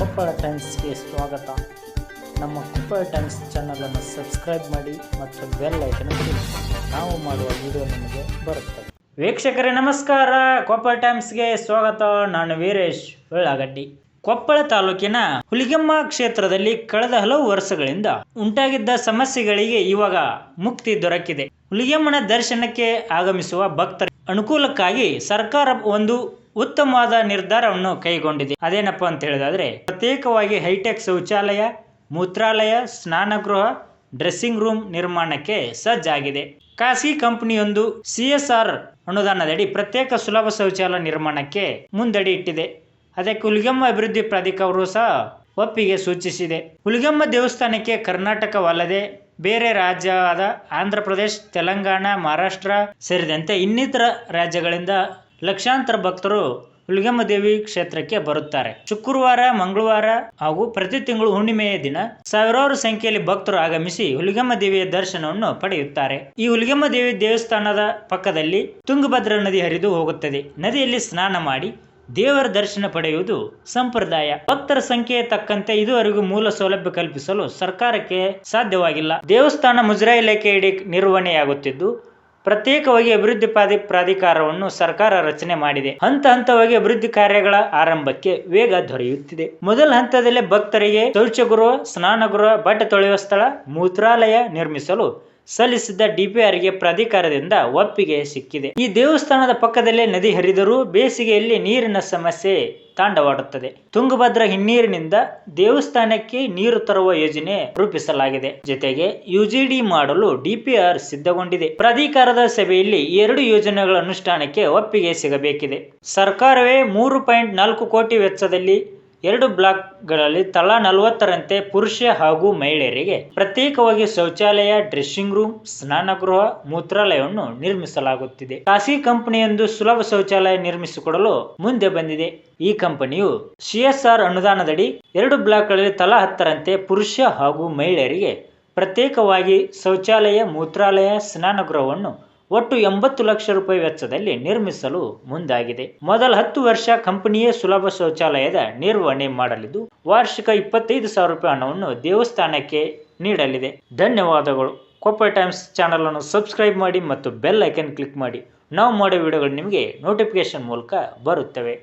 ಕೊಪ್ಪಳ ಟೈಮ್ಸ್ಗೆ ಸ್ವಾಗತ. ನಮ್ಮ ಕೊಪ್ಪಳ ಟೈಮ್ಸ್ ಚಾನಲನ್ನು ಸಬ್ಸ್ಕ್ರೈಬ್ ಮಾಡಿ ಮತ್ತು ಬೆಲ್ ಐಕನ್ ನಾವು ಮಾಡುವ ವಿಡಿಯೋ ನಿಮಗೆ ಬರುತ್ತೆ ವೀಕ್ಷಕರೇ, ನಮಸ್ಕಾರ. ಕೊಪ್ಪಳ ಟೈಮ್ಸ್ಗೆ ಸ್ವಾಗತ. ನಾನು ವೀರೇಶ್ ಉಳ್ಳಾಗಡ್ಡಿ. ಕೊಪ್ಪಳ ತಾಲೂಕಿನ ಹುಲಿಗೆಮ್ಮ ಕ್ಷೇತ್ರದಲ್ಲಿ ಕಳೆದ ಹಲವು ವರ್ಷಗಳಿಂದ ಉಂಟಾಗಿದ್ದ ಸಮಸ್ಯೆಗಳಿಗೆ ಇವಾಗ ಮುಕ್ತಿ ದೊರಕಿದೆ. ಹುಲಿಗೆಮ್ಮನ ದರ್ಶನಕ್ಕೆ ಆಗಮಿಸುವ ಭಕ್ತರ ಅನುಕೂಲಕ್ಕಾಗಿ ಸರ್ಕಾರ ಒಂದು ಉತ್ತಮವಾದ ನಿರ್ಧಾರವನ್ನು ಕೈಗೊಂಡಿದೆ. ಅದೇನಪ್ಪ ಅಂತ ಹೇಳೋದಾದ್ರೆ, ಪ್ರತ್ಯೇಕವಾಗಿ ಹೈಟೆಕ್ ಶೌಚಾಲಯ, ಮೂತ್ರಾಲಯ, ಸ್ನಾನಗೃಹ, ಡ್ರೆಸ್ಸಿಂಗ್ ರೂಮ್ ನಿರ್ಮಾಣಕ್ಕೆ ಸಜ್ಜಾಗಿದೆ. ಖಾಸಗಿ ಕಂಪನಿಯೊಂದು ಸಿಎಸ್ಆರ್ ಅನುದಾನದಡಿ ಪ್ರತ್ಯೇಕ ಸುಲಭ ಶೌಚಾಲಯ ನಿರ್ಮಾಣಕ್ಕೆ ಮುಂದಡಿ ಇಟ್ಟಿದೆ. ಅದಕ್ಕೆ ಹುಲಿಗೆಮ್ಮ ಅಭಿವೃದ್ಧಿ ಪ್ರಾಧಿಕಾರವು ಸಹ ಒಪ್ಪಿಗೆ ಸೂಚಿಸಿದೆ. ಹುಲಿಗೆಮ್ಮ ದೇವಸ್ಥಾನಕ್ಕೆ ಕರ್ನಾಟಕವಲ್ಲದೆ ಬೇರೆ ರಾಜ್ಯವಾದ ಆಂಧ್ರ ಪ್ರದೇಶ್, ತೆಲಂಗಾಣ, ಮಹಾರಾಷ್ಟ್ರ ಸೇರಿದಂತೆ ಇನ್ನಿತರ ರಾಜ್ಯಗಳಿಂದ ಲಕ್ಷಾಂತರ ಭಕ್ತರು ಹುಲಿಗೆಮ್ಮ ದೇವಿ ಕ್ಷೇತ್ರಕ್ಕೆ ಬರುತ್ತಾರೆ. ಶುಕ್ರವಾರ, ಮಂಗಳವಾರ ಹಾಗೂ ಪ್ರತಿ ತಿಂಗಳು ಹುಣ್ಣಿಮೆಯ ದಿನ ಸಾವಿರಾರು ಸಂಖ್ಯೆಯಲ್ಲಿ ಭಕ್ತರು ಆಗಮಿಸಿ ಹುಲಿಗೆಮ್ಮ ದೇವಿಯ ದರ್ಶನವನ್ನು ಪಡೆಯುತ್ತಾರೆ. ಈ ಹುಲಿಗೆಮ್ಮ ದೇವಿ ದೇವಸ್ಥಾನದ ಪಕ್ಕದಲ್ಲಿ ತುಂಗಭದ್ರಾ ನದಿ ಹರಿದು ಹೋಗುತ್ತದೆ. ನದಿಯಲ್ಲಿ ಸ್ನಾನ ಮಾಡಿ ದೇವರ ದರ್ಶನ ಪಡೆಯುವುದು ಸಂಪ್ರದಾಯ. ಭಕ್ತರ ಸಂಖ್ಯೆಯ ತಕ್ಕಂತೆ ಇದುವರೆಗೂ ಮೂಲ ಸೌಲಭ್ಯ ಕಲ್ಪಿಸಲು ಸರ್ಕಾರಕ್ಕೆ ಸಾಧ್ಯವಾಗಿಲ್ಲ. ದೇವಸ್ಥಾನ ಮುಜರಾಯಿ ಇಲಾಖೆಯಡಿ ನಿರ್ವಹಣೆಯಾಗುತ್ತಿದ್ದು ಪ್ರತ್ಯೇಕವಾಗಿ ಅಭಿವೃದ್ಧಿ ಪ್ರಾಧಿ ಪ್ರಾಧಿಕಾರವನ್ನು ಸರ್ಕಾರ ರಚನೆ ಮಾಡಿದೆ. ಹಂತ ಹಂತವಾಗಿ ಅಭಿವೃದ್ಧಿ ಕಾರ್ಯಗಳ ಆರಂಭಕ್ಕೆ ವೇಗ ದೊರೆಯುತ್ತಿದೆ. ಮೊದಲ ಹಂತದಲ್ಲೇ ಭಕ್ತರಿಗೆ ಶೌಚಗೃಹ, ಸ್ನಾನಗೃಹ, ಬಟ್ಟೆ ತೊಳೆಯುವ ಸ್ಥಳ, ಮೂತ್ರಾಲಯ ನಿರ್ಮಿಸಲು ಸಲ್ಲಿಸಿದ್ದ ಡಿಪಿಆರ್ಗೆ ಪ್ರಾಧಿಕಾರದಿಂದ ಒಪ್ಪಿಗೆ ಸಿಕ್ಕಿದೆ. ಈ ದೇವಸ್ಥಾನದ ಪಕ್ಕದಲ್ಲೇ ನದಿ ಹರಿದರೂ ಬೇಸಿಗೆಯಲ್ಲಿ ನೀರಿನ ಸಮಸ್ಯೆ ತಾಂಡವಾಡುತ್ತದೆ. ತುಂಗಭದ್ರ ಹಿನ್ನೀರಿನಿಂದ ದೇವಸ್ಥಾನಕ್ಕೆ ನೀರು ತರುವ ಯೋಜನೆ ರೂಪಿಸಲಾಗಿದೆ. ಜೊತೆಗೆ ಯುಜಿಡಿ ಮಾಡಲು ಡಿಪಿಆರ್ ಸಿದ್ಧಗೊಂಡಿದೆ. ಪ್ರಾಧಿಕಾರದ ಸಭೆಯಲ್ಲಿ ಎರಡು ಯೋಜನೆಗಳ ಅನುಷ್ಠಾನಕ್ಕೆ ಒಪ್ಪಿಗೆ ಸಿಗಬೇಕಿದೆ. ಸರ್ಕಾರವೇ ಮೂರು ಪಾಯಿಂಟ್ ನಾಲ್ಕು ಕೋಟಿ ವೆಚ್ಚದಲ್ಲಿ ಎರಡು ಬ್ಲಾಕ್ಗಳಲ್ಲಿ ತಲಾ ನಲವತ್ತರಂತೆ ಪುರುಷ ಹಾಗೂ ಮಹಿಳೆಯರಿಗೆ ಪ್ರತ್ಯೇಕವಾಗಿ ಶೌಚಾಲಯ, ಡ್ರೆಸ್ಸಿಂಗ್ ರೂಮ್ ಸ್ನಾನಗೃಹ ಮೂತ್ರಾಲಯವನ್ನು ನಿರ್ಮಿಸಲಾಗುತ್ತಿದೆ. ಖಾಸಗಿ ಕಂಪನಿಯೊಂದು ಸುಲಭ ಶೌಚಾಲಯ ನಿರ್ಮಿಸಿಕೊಡಲು ಮುಂದೆ ಬಂದಿದೆ. ಈ ಕಂಪನಿಯು ಸಿಎಸ್ಆರ್ ಅನುದಾನದಡಿ ಎರಡು ಬ್ಲಾಕ್ಗಳಲ್ಲಿ ತಲಾ ಹತ್ತರಂತೆ ಪುರುಷ ಹಾಗೂ ಮಹಿಳೆಯರಿಗೆ ಪ್ರತ್ಯೇಕವಾಗಿ ಶೌಚಾಲಯ, ಮೂತ್ರಾಲಯ ಸ್ನಾನಗೃಹವನ್ನು ಒಟ್ಟು ಎಂಬತ್ತು ಲಕ್ಷ ರೂಪಾಯಿ ವೆಚ್ಚದಲ್ಲಿ ನಿರ್ಮಿಸಲು ಮುಂದಾಗಿದೆ. ಮೊದಲ ಹತ್ತು ವರ್ಷ ಕಂಪನಿಯೇ ಸುಲಭ ಶೌಚಾಲಯದ ನಿರ್ವಹಣೆ ಮಾಡಲಿದ್ದು, ವಾರ್ಷಿಕ ಇಪ್ಪತ್ತೈದು ಸಾವಿರ ರೂಪಾಯಿ ಹಣವನ್ನು ದೇವಸ್ಥಾನಕ್ಕೆ ನೀಡಲಿದೆ. ಧನ್ಯವಾದಗಳು. ಕೊಪ್ಪ ಟೈಮ್ಸ್ ಚಾನಲ್ ಅನ್ನು ಸಬ್ಸ್ಕ್ರೈಬ್ ಮಾಡಿ ಮತ್ತು ಬೆಲ್ ಐಕನ್ ಕ್ಲಿಕ್ ಮಾಡಿ. ನಾವು ಮಾಡೋ ವಿಡಿಯೋಗಳು ನಿಮಗೆ ನೋಟಿಫಿಕೇಶನ್ ಮೂಲಕ ಬರುತ್ತವೆ.